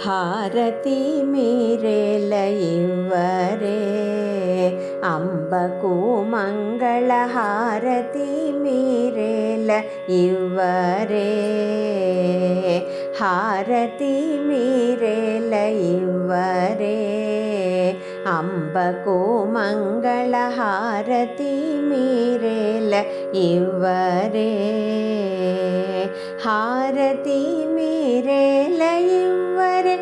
हारति मीरेल इव रे अम्बकोमङ्गल हारति मीरेल इव रे हारीरेल इव रे अम्बकोमङ्गल हारति मीरेल इव रे हारति मीरेल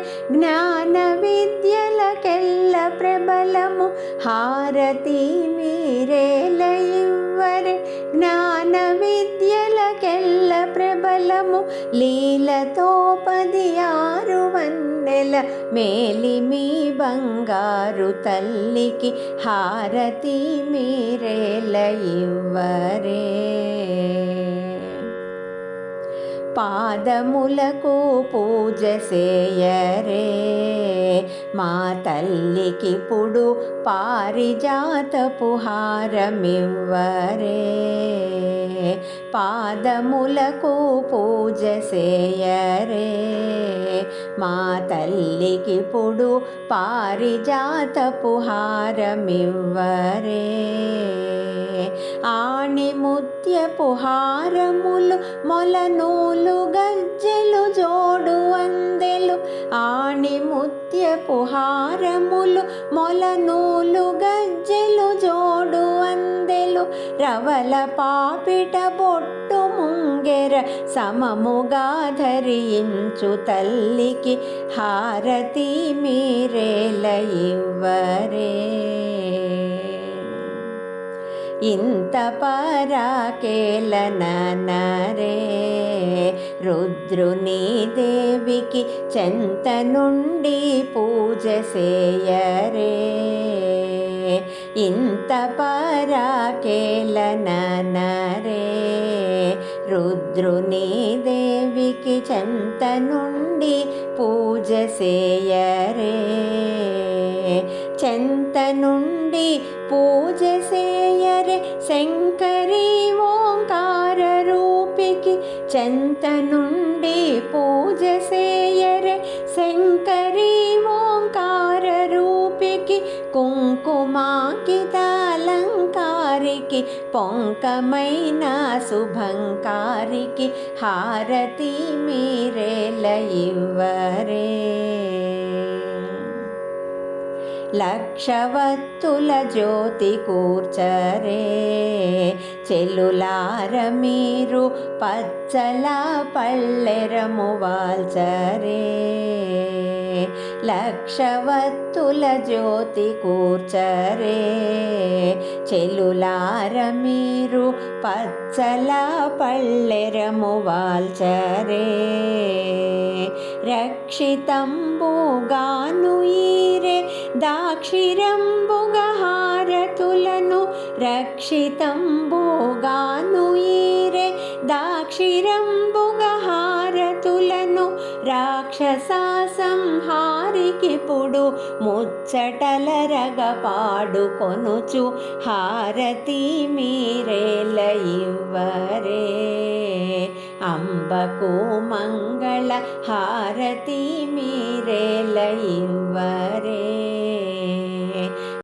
ఇవ్వరే జ్ఞాన విద్యలకెల్ల ప్రబలము హారతి మీరేల ఇవ్వరే జ్ఞాన విద్యలకెల్ల ప్రబలము లీలతో పది ఆరు వన్నెల మేలిమి బంగారు తల్లికి హారతి మీరేల ఇవ్వరే పాదములకు పూజ చేయరే. మా తల్లికిప్పుడు పారిజాతపు హారమివ్వరే. పాదములకు పూజ చేయరే. మా తల్లికిప్పుడు పారిజాతపు హారమివ్వరే. ఆణిముత్యపు హారములు మొలనూలు గజ్జెలు జోడు అందెలు ఆణిముత్యపు హారములు మొలనూలు గజ్జెలు జోడు అందెలు రవల పాపిట బొట్టు ముంగెర సమముగా ధరించు తల్లికి హారతి మీరేల ఇంత పరాకేలనరే రుద్రుని దేవికి చెంత నుండి పూజ చేయరే ఇంత పరాకేలనరే రుద్రుని దేవికి చెంత నుండి పూజ చేయరే చెంత నుండి పూజ చే శంకరి ఓంకార రూపికి చెంత నుండి పూజ చేయరే శంకరి ఓంకార రూపికి కుంకుమాకితాలంకారికి పొంకమైన శుభంకారికి హారతి మీరేల ఇవ్వరే లక్షవత్తుల జ్యోతి కూర్చరే. చెల్లులార మీరు పచ్చల పళ్ళెరము వాల్చరే. లక్షవత్తుల జ్యోతి కూర్చరే. చెల్లులార మీరు పచ్చల పళ్ళెరము వాల్చరే. రక్షితంబుగాను ఈ దాక్షిరంబుగ రక్షితంబోగాను ఈరే దాక్షిరంబుగ హారతులను రాక్షస సంహారికిప్పుడు ముచ్చటలరగ పాడుకొనుచు హారతి మీరేల ఇవ్వరే अम्ब कोमङ्गारती मीरल